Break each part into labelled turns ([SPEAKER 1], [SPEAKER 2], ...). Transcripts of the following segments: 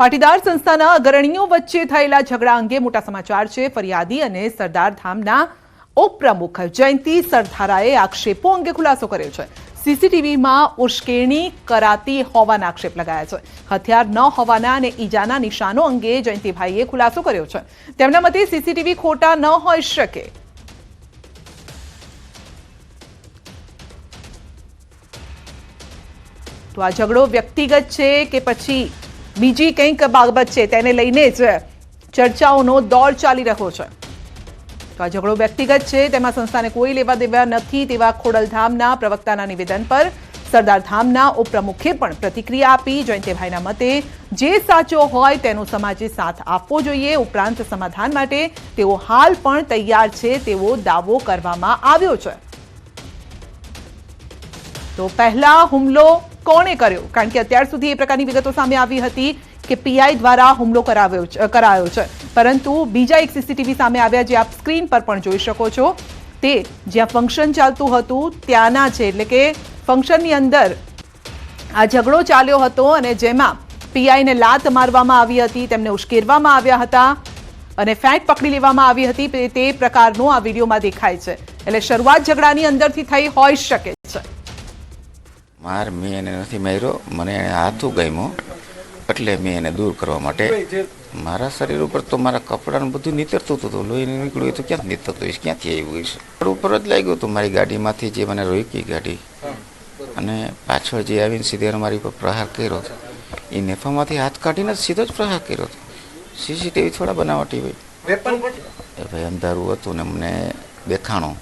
[SPEAKER 1] પાટીદાર સંસ્થાના અગ્રણીઓ વચ્ચે થયેલા ઝઘડા અંગે મોટા સમાચાર છે. ફરિયાદી અને સરદાર ધામના ઉપપ્રમુખ જયંતિ સરધારાએ આક્ષેપો અંગે ખુલાસો કર્યો છે. સીસીટીવીમાં ઉશ્કેરણી કરાતી હોવાના આક્ષેપ લગાયા છે. હથિયાર ન હોવાના અને ઈજાના નિશાનો અંગે જયંતિભાઈએ ખુલાસો કર્યો છે. તેમના મતે સીસીટીવી ખોટા ન હોઈ શકે. તો આ ઝઘડો વ્યક્તિગત છે કે પછી બીજી કંઈક બાબત છે તેને લઈને જ ચર્ચાઓનો દોર ચાલી રહ્યો છે. તો આ ઝઘડો વ્યક્તિગત છે, તેમાં સંસ્થાને કોઈ લેવા દેવા નથી તેવા ખોડલધામના પ્રવક્તાના નિવેદન પર સરદારધામના ઉપપ્રમુખે પણ પ્રતિક્રિયા આપી, જયંતિભાઈના મતે જે સાચો હોય તેનો સમાજે સાથ આપવો જોઈએ. ઉપરાંત સમાધાન માટે તેઓ હાલ પણ તૈયાર છે તેવો દાવો કરવામાં આવ્યો છે. તો પહેલા હુમલો કોણે કર્યો? કારણ કે અત્યાર સુધી એ પ્રકારની વિગતો સામે આવી હતી કે પીઆઈ દ્વારા હુમલો કરાવ્યો કરાયો છે. પરંતુ બીજા એક સીસીટીવી સામે આવ્યા જે આપ સ્ક્રીન પર પણ જોઈ શકો છો, તે જ્યાં ફંક્શન ચાલતું હતું, ત્યાંના છે. એટલે કે ફંક્શનની અંદર આ ઝઘડો ચાલ્યો હતો અને જેમાં પીઆઈને લાત મારવામાં આવી હતી, તેમને ઉશ્કેરવામાં આવ્યા હતા અને ફેટ પકડી લેવામાં આવી હતી. તે- પ્રકારનો આ વિડીયોમાં દેખાય છે. એટલે શરૂઆત ઝઘડાની અંદરથી થઈ હોઈ શકે છે.
[SPEAKER 2] માર મેં એને નથી માર્યો મને એને હાથું ગમ્યો એટલે મેં એને દૂર કરવા માટે મારા શરીર ઉપર તો મારા કપડાનું બધું નીતરતું હતું લોહી નીકળ્યું તો ક્યાં નીતરતું હશે ક્યાંથી આવ્યું હશે રોડ ઉપર જ લાગ્યું હતું મારી ગાડીમાંથી જે મને રોકી ગાડી. અને પાછળ જે આવીને સીધે મારી ઉપર પ્રહાર કર્યો. એ નેફામાંથી હાથ કાઢીને સીધો જ પ્રહાર કર્યો હતો. સીસીટીવી થોડા બનાવટી હોય. એ ભાઈ અંધારું હતું ને મને દેખાણો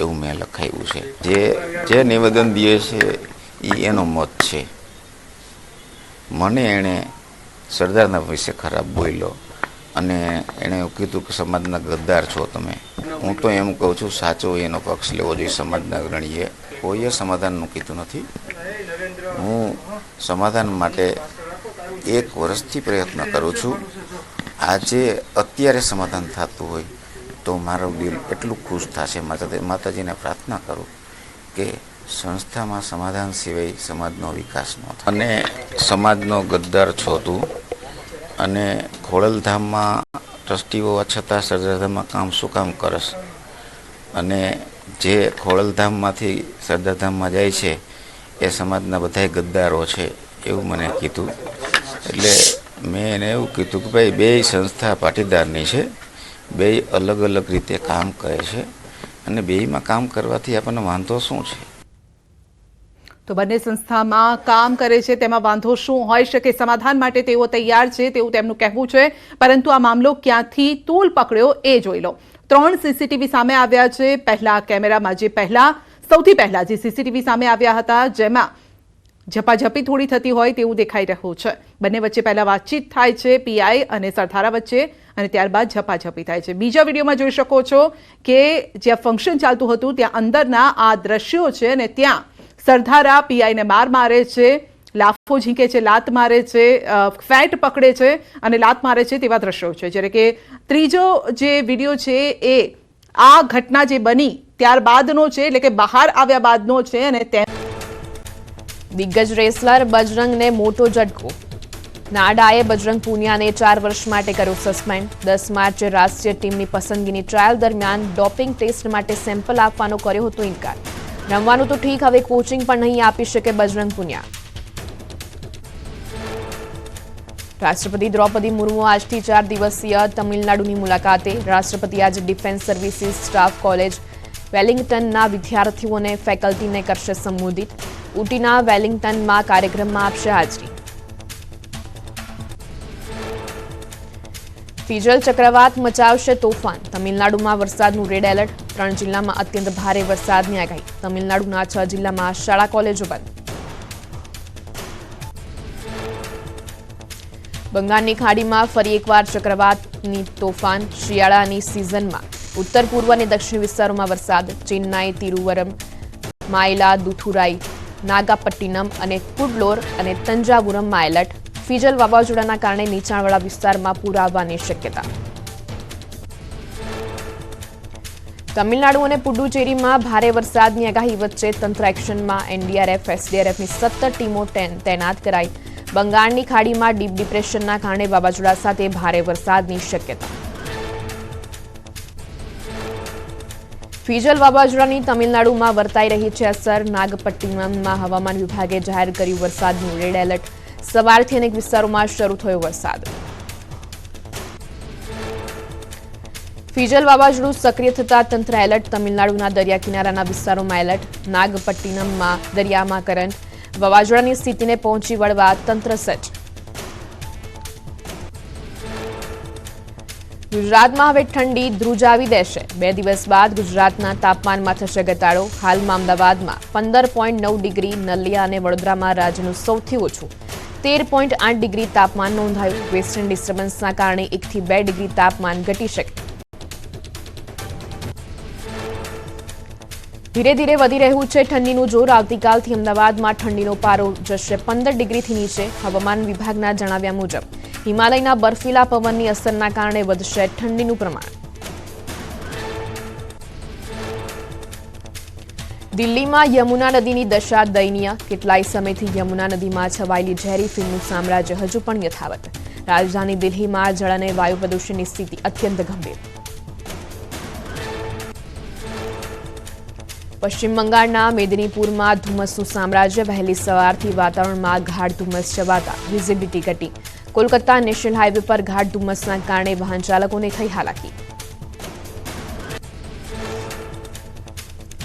[SPEAKER 2] એવું મેં લખાયું છે. જે જે નિવેદન દે છે એ એનો મત છે. મને એણે સરદારના વિશે ખરાબ બોલ્યો અને એણે એવું કીધું કે સમાજના ગદ્દાર છો તમે. હું તો એમ કહું છું, સાચો એનો પક્ષ લેવો જોઈએ, સમાજના અગ્રણીએ. કોઈએ સમાધાનનું કીધું નથી. હું સમાધાન માટે એક વર્ષથી પ્રયત્ન કરું છું. આજે અત્યારે સમાધાન થતું હોય તો મારું દિલ એટલું ખુશ થશે. માતા માતાજીને પ્રાર્થના કરું કે સંસ્થામાં સમાધાન સિવાય સમાજનો વિકાસ ન થાય. અને સમાજનો ગદ્દાર છો તું અને ખોડલધામમાં ટ્રસ્ટી હોવા છતાં સરદારધામમાં કામ શું કામ કરશ અને જે ખોડલધામમાંથી સરદારધામમાં જાય છે, એ સમાજના બધાય ગદ્દારો છે એવું મને કીધું. એટલે મેં એને એવું કીધું કે ભાઈ બે સંસ્થા પાટીદારની છે બે અલગ અલગ રીતે કામ કરે છે અને બેયમાં કામ કરવાથી આપણને વાંધો શું છે?
[SPEAKER 1] તો બંને સંસ્થામાં કામ કરે છે, તેમાં વાંધો શું હોઈ શકે, સમાધાન માટે તેઓ તૈયાર છે તેવું તેમનું કહેવું છે. પરંતુ આ મામલો ક્યાંથી તૂલ પકડ્યો એ જોઈ લો. ત્રણ સીસીટીવી સામે આવ્યા છે, પહેલા કેમેરામાં જે પહેલા, સૌથી પહેલા જે સીસીટીવી સામે આવ્યા હતા, જેમાં ઝપાઝપી થોડી થતી હોય તેવું દેખાઈ રહ્યું છે. બંને વચ્ચે પહેલા વાતચીત થાય છે, પીઆઈ અને સરથારા વચ્ચે, અને ત્યારબાદ ઝપાઝપી થાય છે. બીજા વિડીયોમાં જોઈ શકો છો કે જ્યાં ફંક્શન ચાલતું હતું, ત્યાં અંદરના આ દ્રશ્યો છે અને ત્યાં સરદારા પીઆઈને માર મારે છે, લાફો ઝીંકે છે, લાત મારે છે ફેટ પકડે છે અને લાત મારે છે તેવા દ્રશ્યો છે. જ્યારે કે ત્રીજો જે વીડિયો છે એ આ ઘટના જે બની ત્યારબાદનો છે, એટલે કે બહાર આવ્યા બાદનો છે અને તેમ
[SPEAKER 3] દિગ્ગજ રેસલર બજરંગને મોટો ઝટકો. નાડાએ બજરંગ પુનિયાને ચાર વર્ષ માટે કર્યો સસ્પેન્ડ. દસ માર્ચે રાષ્ટ્રીય ટીમની પસંદગીની ટ્રાયલ દરમિયાન ડોપિંગ ટેસ્ટ માટે સેમ્પલ આપવાનો કર્યો હતો ઇનકાર. રમવાનું તો ઠીક, હવે કોચિંગ પણ નહીં આપી શકે બજરંગ પુનિયા. રાષ્ટ્રપતિ દ્રૌપદી મુર્મુ આજથી ચાર દિવસીય તમિલનાડુની મુલાકાતે. રાષ્ટ્રપતિ આજે ડિફેન્સ સર્વિસીસ, સ્ટાફ કોલેજ, વેલિંગ્ટનના વિદ્યાર્થીઓને ફેકલ્ટીને કરશે સંબોધિત. ઉટીના વેલિંગ્ટનમાં કાર્યક્રમમાં આપશે હાજરી. ફિજલ ચક્રવાત મચાવશે તોફાન. તમિલનાડુમાં વરસાદનું રેડ એલર્ટ ત્રણ જિલ્લામાં અત્યંત ભારે વરસાદની આગાહી. તમિલનાડુના છ જિલ્લામાં શાળા કોલેજો બંધ. બંગાળની ખાડીમાં ફરી એકવાર ચક્રવાતની તોફાન શિયાળાની સિઝનમાં ઉત્તર, પૂર્વ અને દક્ષિણ વિસ્તારોમાં વરસાદ. ચેન્નાઈ, તિરુવરમ, માયલા, દુથુરાઈ, નાગાપટ્ટિનમ અને કુડલોર અને તંજાવુરમમાં એલર્ટ ફિજલ વાવાઝોડાના કારણે નીચાણવાળા વિસ્તારમાં પૂર આવવાની શક્યતા. તમિલનાડુ અને પુડુચેરીમાં ભારે વરસાદની આગાહી વચ્ચે તંત્ર એક્શનમાં એનડીઆરએફ, એસડીઆરએફની સત્તર ટીમો તૈનાત કરાઈ. બંગાળની ખાડીમાં ડીપ ડિપ્રેશનના કારણે વાવાઝોડા સાથે ભારે વરસાદની શક્યતા. ફિજલ વાવાઝોડાની તમિલનાડુમાં વર્તાઈ રહી છે અસર. નાગપટ્ટિનમમાં હવામાન વિભાગે જાહેર કર્યું વરસાદનું રેડ એલર્ટ. સવારથી અનેક વિસ્તારોમાં શરૂ થયો વરસાદ. ફિજલ વાવાઝોડું સક્રિય થતા તંત્ર એલર્ટ. તમિલનાડુના દરિયા કિનારાના વિસ્તારોમાં એલર્ટ. નાગપટ્ટિનમમાં દરિયામાં કરંટ. વાવાઝોડાની સ્થિતિને પહોંચી વળવા તંત્ર સજ્જ. ગુજરાતમાં હવે ઠંડી ધ્રુજાવી દેશે. બે દિવસ બાદ ગુજરાતના તાપમાનમાં થશે ઘટાડો. હાલમાં અમદાવાદમાં પંદર પોઈન્ટ નવ ડિગ્રી, નલિયા અને વડોદરામાં રાજ્યનું સૌથી ઓછું. તેર પોઈન્ટ આઠ ડિગ્રી તાપમાન નોંધાયું. વેસ્ટર્ન ડિસ્ટર્બન્સના કારણે એકથી બે ડિગ્રી તાપમાન ઘટી શકે ધીરે ધીરે વધી રહ્યું છે ઠંડીનું જોર. આવતીકાલથી અમદાવાદમાં ઠંડીનો પારો જશે પંદર ડિગ્રીથી નીચે, હવામાન વિભાગના જણાવ્યા મુજબ. હિમાલયના બર્ફીલા પવનની અસરના કારણે વધશે ઠંડીનું પ્રમાણ. દિલ્હીમાં યમુના નદીની દશા દયનીય. કેટલાય સમયથી યમુના નદીમાં છવાયેલી ઝેરી ફિલ્મનું સામ્રાજ્ય હજુ પણ યથાવત. રાજધાની દિલ્હીમાં જળ અને વાયુ પ્રદૂષણની સ્થિતિ અત્યંત ગંભીર. પશ્ચિમ બંગાળના મેદનીપુરમાં ધુમ્મસનું સામ્રાજ્ય વહેલી સવારથી વાતાવરણમાં ગાઢ ધુમ્મસ છવાતા વિઝિબિલિટી ઘટી. કોલકાતા નેશનલ હાઈવે પર ગાઢ ધુમ્મસના કારણે વાહન ચાલકોને થઈ હાલાકી.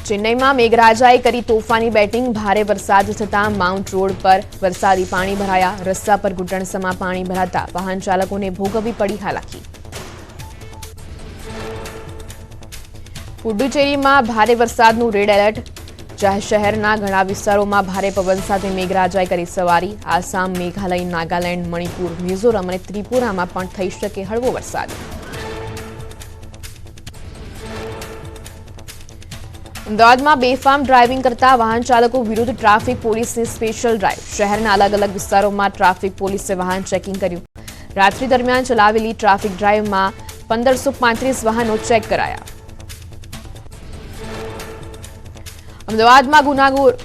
[SPEAKER 3] ચેન્નઈમાં મેઘરાજાએ કરી તોફાની બેટિંગ. ભારે વરસાદ થતાં માઉન્ટ રોડ પર વરસાદી પાણી ભરાયા. રસ્તા પર ઘૂંટણસમાં પાણી ભરાતા વાહન ચાલકોને ભોગવવી પડી હાલાકી. પુડુચેરીમાં ભારે વરસાદનું રેડ એલર્ટ. શહેરના ઘણા વિસ્તારોમાં ભારે પવન સાથે મેઘરાજાએ કરી સવારી. આસામ, મેઘાલય, નાગાલેન્ડ, મણિપુર, મિઝોરમ અને ત્રિપુરામાં પણ થઈ શકે હળવો વરસાદ. અમદાવાદમાં બેફામ ડ્રાઇવિંગ કરતા વાહન ચાલકો વિરુદ્ધ ટ્રાફિક પોલીસની સ્પેશિયલ ડ્રાઇવ. શહેરના અલગ અલગ વિસ્તારોમાં ટ્રાફિક પોલીસે વાહન ચેકિંગ કર્યું. રાત્રિ દરમિયાન ચલાવેલી ટ્રાફિક ડ્રાઇવમાં પંદરસો વાહનો ચેક કરાયા. અમદાવાદમાં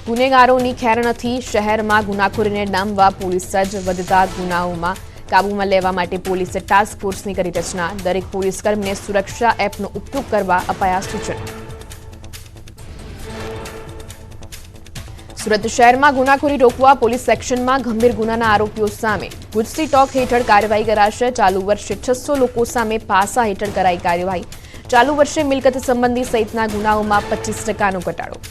[SPEAKER 3] ગુનેગારોની ખેર નથી શહેરમાં ગુનાખોરીને ડામવા પોલીસ સજ્જ વધતા ગુનાઓમાં કાબૂમાં લેવા માટે પોલીસે ટાસ્ક ફોર્સની કરી રચના. દરેક પોલીસકર્મીને સુરક્ષા એપનો ઉપયોગ કરવા અપાયા સૂચન. સુરત શહેરમાં ગુનાખોરી રોકવા પોલીસ સેક્શનમાં ગંભીર ગુનાના આરોપીઓ સામે. ગુજસી ટોક હેઠળ કાર્યવાહી કરાશે. ચાલુ વર્ષે છસો લોકો સામે પાસા હેઠળ કરાઈ કાર્યવાહી. ચાલુ વર્ષે મિલકત સંબંધી સહિતના ગુનાઓમાં પચીસ ટકાનો ઘટાડો.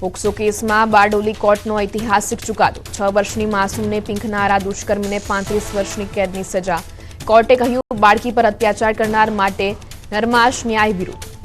[SPEAKER 3] પોક્સો કેસમાં બારડોલી કોર્ટનો ઐતિહાસિક ચુકાદો. છ વર્ષની માસૂમને પીંખનારા દુષ્કર્મીને પાંત્રીસ વર્ષની કેદની સજા. કોર્ટે કહ્યું, બાળકી પર અત્યાચાર કરનાર માટે નરમાશ ન્યાય વિરુદ્ધ.